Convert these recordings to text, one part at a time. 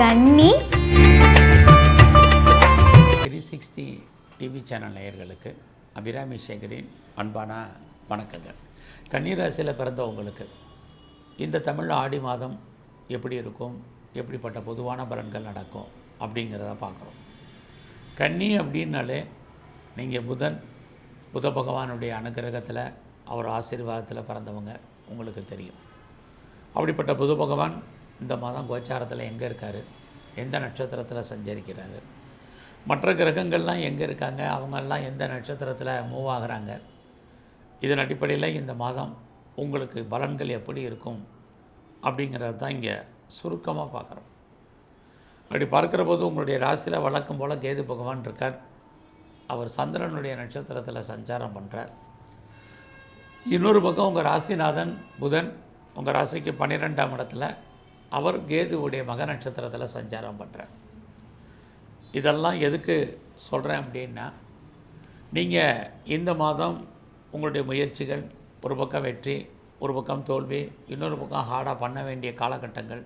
கன்னி three sixty TV channel நேயர்களுக்கு அபிராமி சேகரின் அன்பான வணக்கங்கள். கன்னிராசியில் பிறந்தவங்களுக்கு இந்த தமிழ் ஆடி மாதம் எப்படி இருக்கும் எப்படிப்பட்ட பொதுவான பலன்கள் நடக்கும் அப்படிங்கிறத பார்க்குறோம். கன்னி அப்படின்னாலே நீங்கள் புதன் புத பகவானுடைய அனுகிரகத்தில் அவர் ஆசீர்வாதத்தில் பிறந்தவங்க உங்களுக்கு தெரியும். அப்படிப்பட்ட புத பகவான் இந்த மாதம் கோச்சாரத்தில் எங்கே இருக்கார்? எந்த நட்சத்திரத்தில் சஞ்சரிக்கிறார்? மற்ற கிரகங்கள்லாம் எங்கே இருக்காங்க? அவங்கெல்லாம் எந்த நட்சத்திரத்தில் மூவ் ஆகுறாங்க? இதன் அடிப்படையில் இந்த மாதம் உங்களுக்கு பலன்கள் எப்படி இருக்கும்? அப்படிங்கிறது தான் இங்கே சுருக்கமாக பார்க்குறோம். அப்படி பார்க்குற போது உங்களுடைய ராசியில் வழக்கம் போல் கேது பகவான் இருக்கார். அவர் சந்திரனுடைய நட்சத்திரத்தில் சஞ்சாரம் பண்ணுறார். இன்னொரு பக்கம் உங்கள் ராசிநாதன் புதன் உங்கள் ராசிக்கு பன்னிரெண்டாம் இடத்துல அவர் கேதுவுடைய மக நட்சத்திரத்தில் சஞ்சாரம் பண்ணுறார் இதெல்லாம் எதுக்கு சொல்கிறேன் அப்படின்னா நீங்கள் இந்த மாதம் உங்களுடைய முயற்சிகள் ஒரு பக்கம் வெற்றி ஒரு பக்கம் தோல்வி இன்னொரு பக்கம் ஹார்டாக பண்ண வேண்டிய காலகட்டங்கள்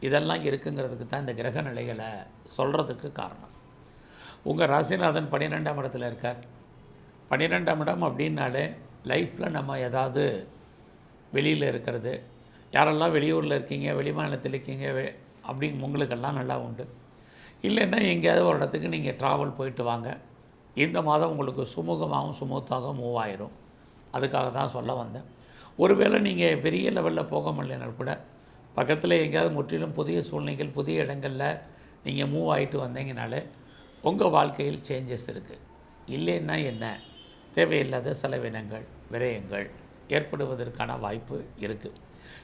இதெல்லாம் இருக்குங்கிறதுக்கு தான் இந்த கிரக நிலைகளை சொல்கிறதுக்கு காரணம். உங்கள் ராசிநாதன் பன்னிரெண்டாம் இடத்துல இருக்கார். பன்னிரெண்டாம் இடம் அப்படின்னாலே லைஃப்பில் நம்ம ஏதாவது வெளியில் இருக்கிறது யாரெல்லாம் வெளியூரில் இருக்கீங்க வெளிமாநிலத்தில் இருக்கீங்க அப்படிங்க உங்களுக்கெல்லாம் நல்லா உண்டு. இல்லைன்னா எங்கேயாவது ஒரு இடத்துக்கு நீங்கள் ட்ராவல் போயிட்டு வாங்க. இந்த மாதம் உங்களுக்கு சுமூகமாகவும் சுமூத்தாகவும் மூவ் ஆயிரும். அதுக்காக தான் சொல்ல வந்தேன். ஒருவேளை நீங்கள் பெரிய லெவலில் போக முடியலனா கூட பக்கத்தில் எங்கேயாவது முற்றிலும் புதிய சூழ்நிலைகள் புதிய இடங்களில் நீங்கள் மூவ் ஆகிட்டு வந்தீங்கனாலே உங்கள் வாழ்க்கையில் சேஞ்சஸ் இருக்குது இல்லைன்னா என்ன? தேவையில்லாத செலவினங்கள் விரயங்கள் ஏற்படுவதற்கான வாய்ப்பு இருக்குது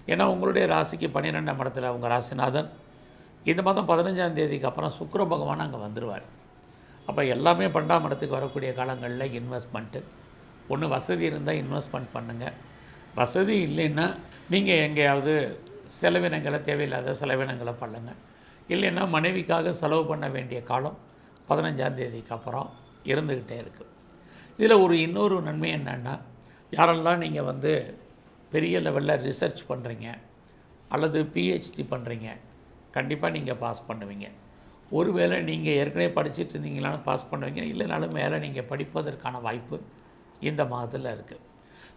ஏன்னா உங்களுடைய ராசிக்கு பன்னிரெண்டாம் இடத்துல உங்கள் ராசிநாதன். இந்த மாதம் பதினஞ்சாம் தேதிக்கு அப்புறம் சுக்கிர பகவான் அங்கே வந்துடுவார் அப்போ எல்லாமே பன்னெண்டாம் இடத்துக்கு வரக்கூடிய காலங்களில் இன்வெஸ்ட்மெண்ட்டு ஒன்று வசதி இருந்தால் இன்வெஸ்ட்மெண்ட் பண்ணுங்கள் வசதி இல்லைன்னா நீங்கள் எங்கேயாவது செலவினங்களை தேவையில்லாத செலவினங்களை பண்ணுங்கள் இல்லைன்னா மனைவிக்காக செலவு பண்ண வேண்டிய காலம் பதினஞ்சாம் தேதிக்கு அப்புறம் இருந்துக்கிட்டே இருக்குது இதில் ஒரு இன்னொரு நன்மை என்னென்னா யாரெல்லாம் நீங்கள் வந்து பெரிய லெவலில் ரிசர்ச் பண்ணுறீங்க அல்லது பிஹெச்டி பண்ணுறீங்க கண்டிப்பாக நீங்கள் பாஸ் பண்ணுவீங்க. ஒருவேளை நீங்கள் ஏற்கனவே படிச்சுட்டு இருந்தீங்களாலும் பாஸ் பண்ணுவீங்க இல்லைனாலும் மேலே நீங்கள் படிப்பதற்கான வாய்ப்பு இந்த மாதத்தில் இருக்குது.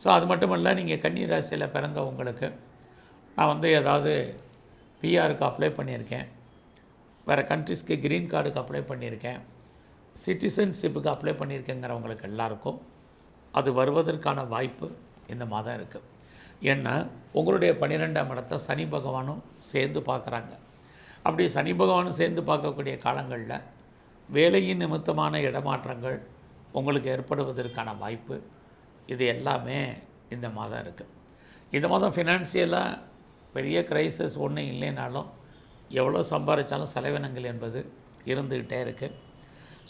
ஸோ அது மட்டும் இல்லை நீங்கள் கன்னி ராசியில் பிறந்தவங்களுக்கு நான் வந்து ஏதாவது பிஆருக்கு அப்ளை பண்ணியிருக்கேன். வேறு கண்ட்ரிஸ்க்கு க்ரீன் கார்டுக்கு அப்ளை பண்ணியிருக்கேன். சிட்டிசன்ஷிப்புக்கு அப்ளை பண்ணியிருக்கேங்கிறவங்களுக்கு எல்லாருக்கும் அது வருவதற்கான வாய்ப்பு இந்த மாதம் இருக்குது. ஏன்னா உங்களுடைய பன்னிரெண்டாம் இடத்தை சனி பகவானும் சேர்ந்து பார்க்குறாங்க. அப்படி சனி பகவானும் சேர்ந்து பார்க்கக்கூடிய காலங்களில் வேலையின் நிமித்தமான இடமாற்றங்கள் உங்களுக்கு ஏற்படுவதற்கான வாய்ப்பு இது எல்லாமே இந்த மாதம் இருக்குது இந்த மாதம் ஃபினான்சியலாக பெரிய கிரைசஸ் ஒன்றும் இல்லைனாலும் எவ்வளோ சம்பாதிச்சாலும் செலவினங்கள் என்பது இருந்துக்கிட்டே இருக்குது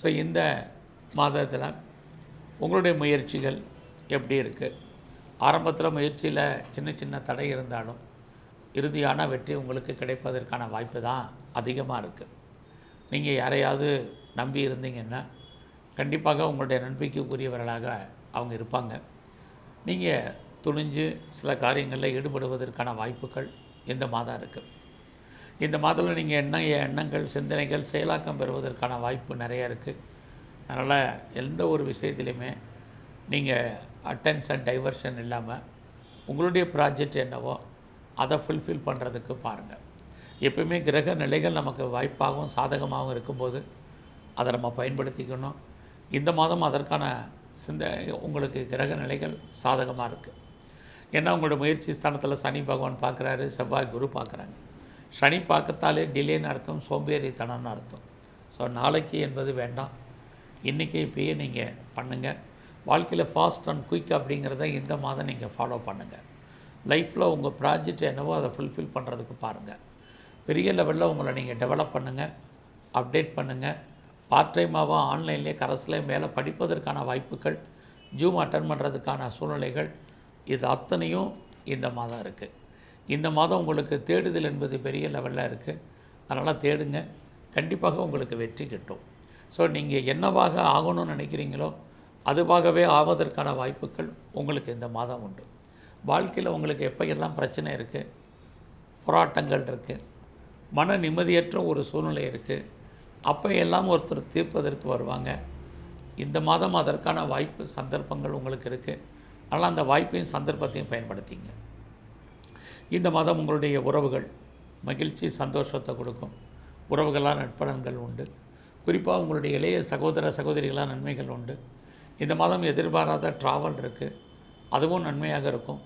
ஸோ இந்த மாதத்தில் உங்களுடைய முயற்சிகள் எப்படி இருக்குது ஆரம்பத்தில் முயற்சியில் சின்ன சின்ன தடை இருந்தாலும் இறுதியான வெற்றி உங்களுக்கு கிடைப்பதற்கான வாய்ப்பு தான் அதிகமாக இருக்குது நீங்கள் யாரையாவது நம்பி இருந்தீங்கன்னா கண்டிப்பாக உங்களுடைய நம்பிக்கைக்குரியவர்களாக அவங்க இருப்பாங்க. நீங்கள் துணிஞ்சு சில காரியங்களில் ஈடுபடுவதற்கான வாய்ப்புகள் இந்த மாதம் இருக்குது இந்த மாதத்தில் நீங்கள் எண்ண எண்ணங்கள் சிந்தனைகள் செயலாக்கம் பெறுவதற்கான வாய்ப்பு நிறைய இருக்குது அதனால் எந்த ஒரு விஷயத்துலையுமே நீங்கள் அட்டென்ஷன் டைவர்ஷன் இல்லாமல் உங்களுடைய ப்ராஜெக்ட் என்னவோ அதை ஃபுல்ஃபில் பண்ணுறதுக்கு பாருங்கள் எப்பயுமே கிரக நிலைகள் நமக்கு வாய்ப்பாகவும் சாதகமாகவும் இருக்கும்போது அதை நம்ம பயன்படுத்திக்கணும். இந்த மாதம் அதற்கான சிந்த உங்களுக்கு கிரக நிலைகள் சாதகமாக இருக்குது ஏன்னா உங்களோட முயற்சி ஸ்தானத்தில் சனி பகவான் பார்க்குறாரு செவ்வாய் குரு பார்க்குறாங்க சனி பார்க்கத்தாலே டிலேன்னு அர்த்தம் சோம்பேறித்தனம்னு அர்த்தம். ஸோ நாளைக்கு என்பது வேண்டாம். இன்றைக்கி இப்பயே நீங்கள் பண்ணுங்கள் வாழ்க்கையில் ஃபாஸ்ட் அண்ட் குயிக் அப்படிங்கிறத இந்த மாதம் நீங்கள் ஃபாலோ பண்ணுங்கள் லைஃப்பில் உங்கள் ப்ராஜெக்ட் என்னவோ அதை ஃபுல்ஃபில் பண்ணுறதுக்கு பாருங்கள் பெரிய லெவலில் உங்களை நீங்கள் டெவலப் பண்ணுங்கள் அப்டேட் பண்ணுங்கள் பார்ட் டைமாகவும் ஆன்லைன்லேயே கரஸ்லேயே மேலே படிப்பதற்கான வாய்ப்புகள் ஜூம் அட்டன் பண்ணுறதுக்கான சூழ்நிலைகள் இது அத்தனையும் இந்த மாதம் இருக்குது இந்த மாதம் உங்களுக்கு தேடுதல் என்பது பெரிய லெவலில் இருக்குது அதனால் தேடுங்க. கண்டிப்பாக உங்களுக்கு வெற்றி கிட்டும். ஸோ நீங்கள் என்னவாக ஆகணும்னு நினைக்கிறீங்களோ அதுவாகவே ஆவதற்கான வாய்ப்புகள் உங்களுக்கு இந்த மாதம் உண்டு. வாழ்க்கையில் உங்களுக்கு எப்போயெல்லாம் பிரச்சனை இருக்குது போராட்டங்கள் இருக்குது மன நிம்மதியற்ற ஒரு சூழ்நிலை இருக்குது அப்போ எல்லாம் ஒருத்தர் தீர்ப்பதற்கு வருவாங்க. இந்த மாதம் அதற்கான வாய்ப்பு சந்தர்ப்பங்கள் உங்களுக்கு இருக்குது அதனால் அந்த வாய்ப்பையும் சந்தர்ப்பத்தையும் பயன்படுத்திங்க. இந்த மாதம் உங்களுடைய உறவுகள் மகிழ்ச்சி சந்தோஷத்தை கொடுக்கும். உறவுகளாக நட்பலன்கள் உண்டு. குறிப்பாக உங்களுடைய இளைய சகோதர சகோதரிகளாக நன்மைகள் உண்டு. இந்த மாதம் எதிர்பாராத ட்ராவல் இருக்குது அதுவும் நன்மையாக இருக்கும்.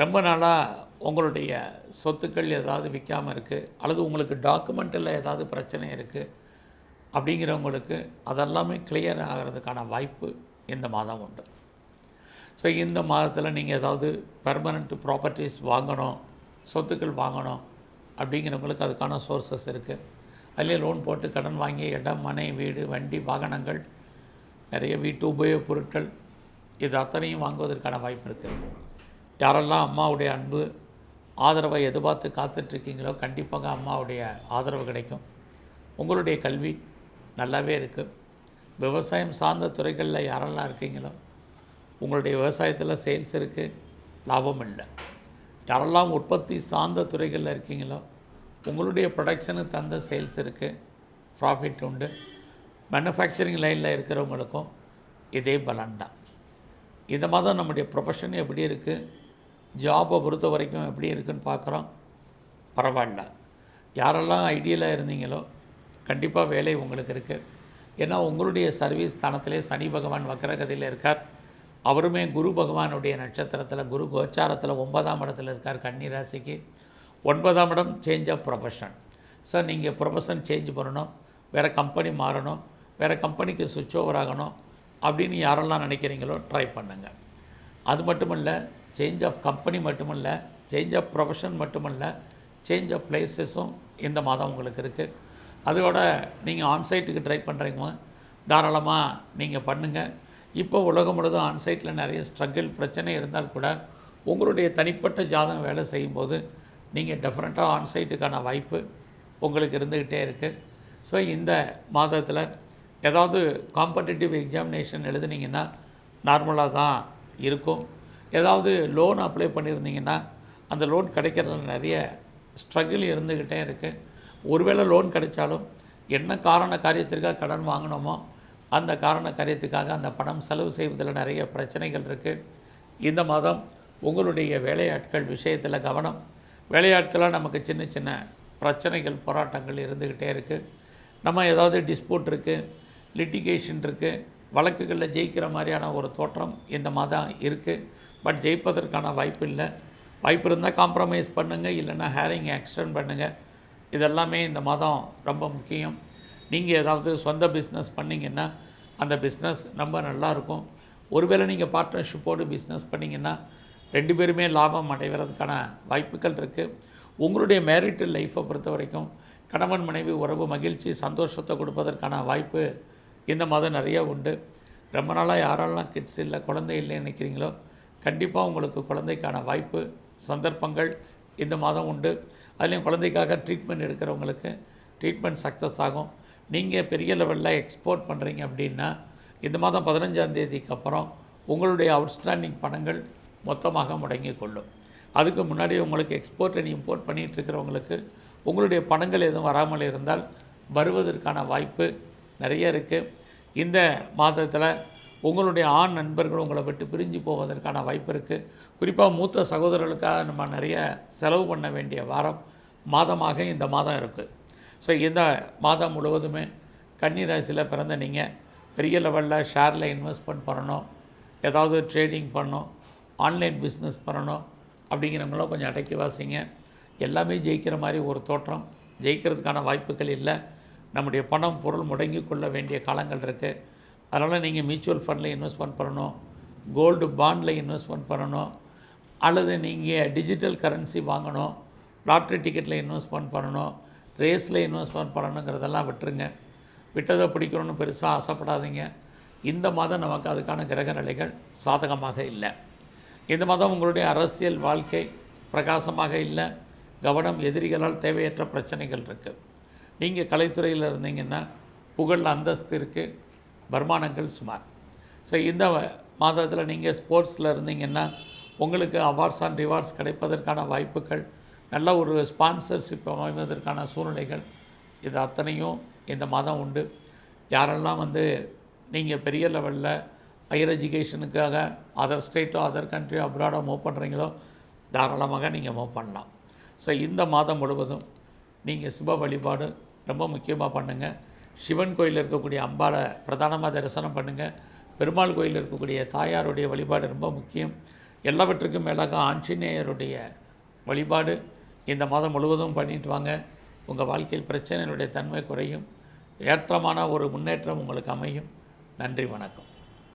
ரொம்ப நாளாக உங்களுடைய சொத்துக்கள் ஏதாவது விற்காமல் இருக்குது அல்லது உங்களுக்கு டாக்குமெண்ட்டில் ஏதாவது பிரச்சனை இருக்குது அப்படிங்கிறவங்களுக்கு அதெல்லாமே கிளியர் ஆகிறதுக்கான வாய்ப்பு இந்த மாதம் உண்டு. ஸோ இந்த மாதத்தில் நீங்கள் ஏதாவது பெர்மனண்ட் ப்ராப்பர்ட்டிஸ் வாங்கணும் சொத்துக்கள் வாங்கணும் அப்படிங்கிறவங்களுக்கு அதுக்கான சோர்சஸ் இருக்குது அதிலே லோன் போட்டு கடன் வாங்கி இடம் மனை வீடு வண்டி வாகனங்கள் நிறைய வீட்டு உபயோகப் பொருட்கள் இது அத்தனையும் வாங்குவதற்கான வாய்ப்பு இருக்குது யாரெல்லாம் அம்மாவுடைய அன்பு ஆதரவை எதிர்பார்த்து காத்துட்ருக்கீங்களோ கண்டிப்பாக அம்மாவுடைய ஆதரவு கிடைக்கும். உங்களுடைய கல்வி நல்லாவே இருக்குது விவசாயம் சார்ந்த துறைகளில் யாரெல்லாம் இருக்கீங்களோ உங்களுடைய விவசாயத்தில் சேல்ஸ் இருக்குது லாபம் இல்லை. யாரெல்லாம் உற்பத்தி சார்ந்த துறைகளில் இருக்கீங்களோ உங்களுடைய ப்ரொடக்ஷனுக்கு தந்த சேல்ஸ் இருக்குது ப்ராஃபிட் உண்டு. மேனுஃபேக்சரிங் லைனில் இருக்கிறவங்களுக்கும் இதே பலன் தான் இந்த மாதம் நம்முடைய ப்ரொஃபஷன் எப்படி இருக்குது ஜாபை பொறுத்த வரைக்கும் எப்படி இருக்குன்னு பார்க்குறோம். பரவாயில்ல. யாரெல்லாம் ஐடியலாக இருந்தீங்களோ கண்டிப்பாக வேலை உங்களுக்கு இருக்குது ஏன்னா உங்களுடைய சர்வீஸ் ஸ்தானத்திலே சனி பகவான் வக்கரகதியில் இருக்கார். அவருமே குரு பகவானுடைய நட்சத்திரத்தில் குரு கோச்சாரத்தில் ஒன்பதாம் இடத்துல இருக்கார் கன்னி ராசிக்கு ஒன்பதாம் இடம் சேஞ்ச் ஆஃப் ப்ரொஃபஷன் சார் நீங்கள் ப்ரொஃபஷன் சேஞ்ச் பண்ணணும். வேறு கம்பெனி மாறணும். வேறு கம்பெனிக்கு சுவிட்ச் ஓவர் ஆகணும் அப்படின்னு யாரெல்லாம் நினைக்கிறீங்களோ ட்ரை பண்ணுங்கள் அது மட்டுமல்ல சேஞ்ச் ஆஃப் கம்பெனி மட்டுமல்ல சேஞ்ச் ஆஃப் ப்ரொஃபஷன் மட்டுமல்ல சேஞ்ச் ஆஃப் பிளேசஸும் இந்த மாதம் உங்களுக்கு இருக்குது அதோட நீங்கள் ஆன்சைட்டுக்கு ட்ரை பண்ணுறீங்க தாராளமாக நீங்கள் பண்ணுங்கள் இப்போ உலகம் முழுதும் ஆன்சைட்டில் நிறைய ஸ்ட்ரகிள் பிரச்சனை இருந்தால் கூட உங்களுடைய தனிப்பட்ட ஜாதகம் வேலை செய்யும்போது நீங்கள் டெஃபரெண்ட்டாக ஆன்சைட்டுக்கான வாய்ப்பு உங்களுக்கு இருந்துக்கிட்டே இருக்குது ஸோ இந்த மாதத்தில் ஏதாவது காம்படிட்டிவ் எக்ஸாமினேஷன் எழுதுனீங்கன்னா நார்மலாக தான் இருக்கும். ஏதாவது லோன் அப்ளை பண்ணியிருந்தீங்கன்னா அந்த லோன் கிடைக்கிறதுல நிறைய ஸ்ட்ரகிள் இருந்துக்கிட்டே இருக்குது ஒருவேளை லோன் கிடைச்சாலும் என்ன காரண காரியத்திற்காக கடன் வாங்கினோமோ அந்த காரண காரியத்துக்காக அந்த பணம் செலவு செய்வதில் நிறைய பிரச்சனைகள் இருக்குது இந்த மாதம் உங்களுடைய வேலையாட்கள் விஷயத்தில் கவனம். வேலையாட்களாக நமக்கு சின்ன சின்ன பிரச்சனைகள் போராட்டங்கள் இருந்துக்கிட்டே இருக்குது நம்ம ஏதாவது டிஸ்பியூட் இருக்குது லிட்டிகேஷன் இருக்குது வழக்குகளில் ஜெயிக்கிற மாதிரியான ஒரு தோற்றம் இந்த மாதம் இருக்குது பட் ஜெயிப்பதற்கான வாய்ப்பு இல்லை. வாய்ப்பு இருந்தால் காம்ப்ரமைஸ் பண்ணுங்கள் இல்லைன்னா ஹேரிங் எக்ஸ்டெண்ட் பண்ணுங்கள் இதெல்லாமே இந்த மாதம் ரொம்ப முக்கியம். நீங்கள் ஏதாவது சொந்த பிஸ்னஸ் பண்ணிங்கன்னா அந்த பிஸ்னஸ் ரொம்ப நல்லாயிருக்கும் ஒருவேளை நீங்கள் பார்ட்னர்ஷிப்போடு பிஸ்னஸ் பண்ணிங்கன்னா ரெண்டு பேருமே லாபம் அடைவதற்கான வாய்ப்புகள் இருக்குது உங்களுடைய மேரிட்டல் லைஃப்பை பொறுத்த வரைக்கும் கணவன் மனைவி உறவு மகிழ்ச்சி சந்தோஷத்தை கொடுப்பதற்கான வாய்ப்பு இந்த மாதம் நிறைய உண்டு. ரொம்ப நாளாக யாரெல்லாம் கிட்ஸ் இல்லை குழந்தை இல்லைன்னு நினைக்கிறீங்களோ கண்டிப்பாக உங்களுக்கு குழந்தைக்கான வாய்ப்பு சந்தர்ப்பங்கள் இந்த மாதம் உண்டு. அதுலேயும் குழந்தைக்காக ட்ரீட்மெண்ட் எடுக்கிறவங்களுக்கு ட்ரீட்மெண்ட் சக்ஸஸ் ஆகும். நீங்கள் பெரிய லெவலில் எக்ஸ்போர்ட் பண்ணுறீங்க அப்படின்னா இந்த மாதம் பதினஞ்சாந்தேதிக்கு அப்புறம் உங்களுடைய அவுட்ஸ்டாண்டிங் பணங்கள் மொத்தமாக முடங்கி கொள்ளும். அதுக்கு முன்னாடி உங்களுக்கு எக்ஸ்போர்ட் அண்ட் இம்போர்ட் பண்ணிகிட்டு இருக்கிறவங்களுக்கு உங்களுடைய பணங்கள் எதுவும் வராமல் இருந்தால் வருவதற்கான வாய்ப்பு நிறைய இருக்குது இந்த மாதத்தில் உங்களுடைய ஆண் நண்பர்கள் உங்களை விட்டு பிரிஞ்சு போவதற்கான வாய்ப்பு இருக்குது குறிப்பாக மூத்த சகோதரர்களுக்காக நம்ம நிறைய செலவு பண்ண வேண்டிய வாரம் மாதமாக இந்த மாதம் இருக்குது ஸோ இந்த மாதம் முழுவதுமே கன்னி ராசியில் பிறந்த நீங்கள் பெரிய லெவலில் ஷேரில் இன்வெஸ்ட்மெண்ட் பண்ணணும். ஏதாவது ட்ரேடிங் பண்ணணும். ஆன்லைன் பிஸ்னஸ் பண்ணணும். அப்படிங்கிறவங்களும் கொஞ்சம் அடக்கி வாசிங்க. எல்லாமே ஜெயிக்கிற மாதிரி ஒரு தோற்றம். ஜெயிக்கிறதுக்கான வாய்ப்புகள் இல்லை. நம்முடைய பணம் பொருள் முடங்கி கொள்ள வேண்டிய காலங்கள் இருக்குது அதனால் நீங்கள் மியூச்சுவல் ஃபண்டில் இன்வெஸ்ட்மெண்ட் பண்ணணும். கோல்டு பாண்டில் இன்வெஸ்ட்மெண்ட் பண்ணணும். அல்லது நீங்கள் டிஜிட்டல் கரன்சி வாங்கணும். லாட்ரி டிக்கெட்டில் இன்வெஸ்ட்மெண்ட் பண்ணணும். ரேஸில் இன்வெஸ்ட்மெண்ட் பண்ணணுங்கிறதெல்லாம் விட்டுருங்க. விட்டதை பிடிக்கணும்னு பெருசாக ஆசைப்படாதீங்க. இந்த மாதம் நமக்கு அதுக்கான கிரக நிலைகள் சாதகமாக இல்லை. இந்த மாதம் உங்களுடைய அரசியல் வாழ்க்கை பிரகாசமாக இல்லை. கவனம் எதிரிகளால் தேவையற்ற பிரச்சனைகள் இருக்குது நீங்கள் கலைத்துறையில் இருந்தீங்கன்னா புகழ் அந்தஸ்து இருக்குது வருமானங்கள் சுமார். ஸோ இந்த மாதத்தில் நீங்கள் ஸ்போர்ட்ஸில் இருந்தீங்கன்னா உங்களுக்கு அவார்ட்ஸ் அண்ட் ரிவார்ட்ஸ் கிடைப்பதற்கான வாய்ப்புகள் நல்ல ஒரு ஸ்பான்சர்ஷிப் அமைவதற்கான சூழ்நிலைகள் இது அத்தனையும் இந்த மாதம் உண்டு. யாரெல்லாம் வந்து நீங்கள் பெரிய லெவலில் ஹையர் எஜுகேஷனுக்காக அதர் ஸ்டேட்டோ அதர் கண்ட்ரியோ அப்ராடோ மூவ் பண்ணுறீங்களோ தாராளமாக நீங்கள் மூவ் பண்ணலாம். ஸோ இந்த மாதம் முழுவதும் நீங்கள் சிவ வழிபாடு ரொம்ப முக்கியமாக பண்ணுங்கள் சிவன் கோயிலில் இருக்கக்கூடிய அம்பாளை பிரதானமாக தரிசனம் பண்ணுங்கள் பெருமாள் கோயிலில் இருக்கக்கூடிய தாயாருடைய வழிபாடு ரொம்ப முக்கியம். எல்லாவற்றுக்கும் மேலாக ஆஞ்சநேயருடைய வழிபாடு இந்த மாதம் முழுவதும் பண்ணிட்டு வாங்க. உங்கள் வாழ்க்கையில் பிரச்சனைகளுடைய தன்மை குறையும். ஏற்றமான ஒரு முன்னேற்றம் உங்களுக்கு அமையும். நன்றி வணக்கம்.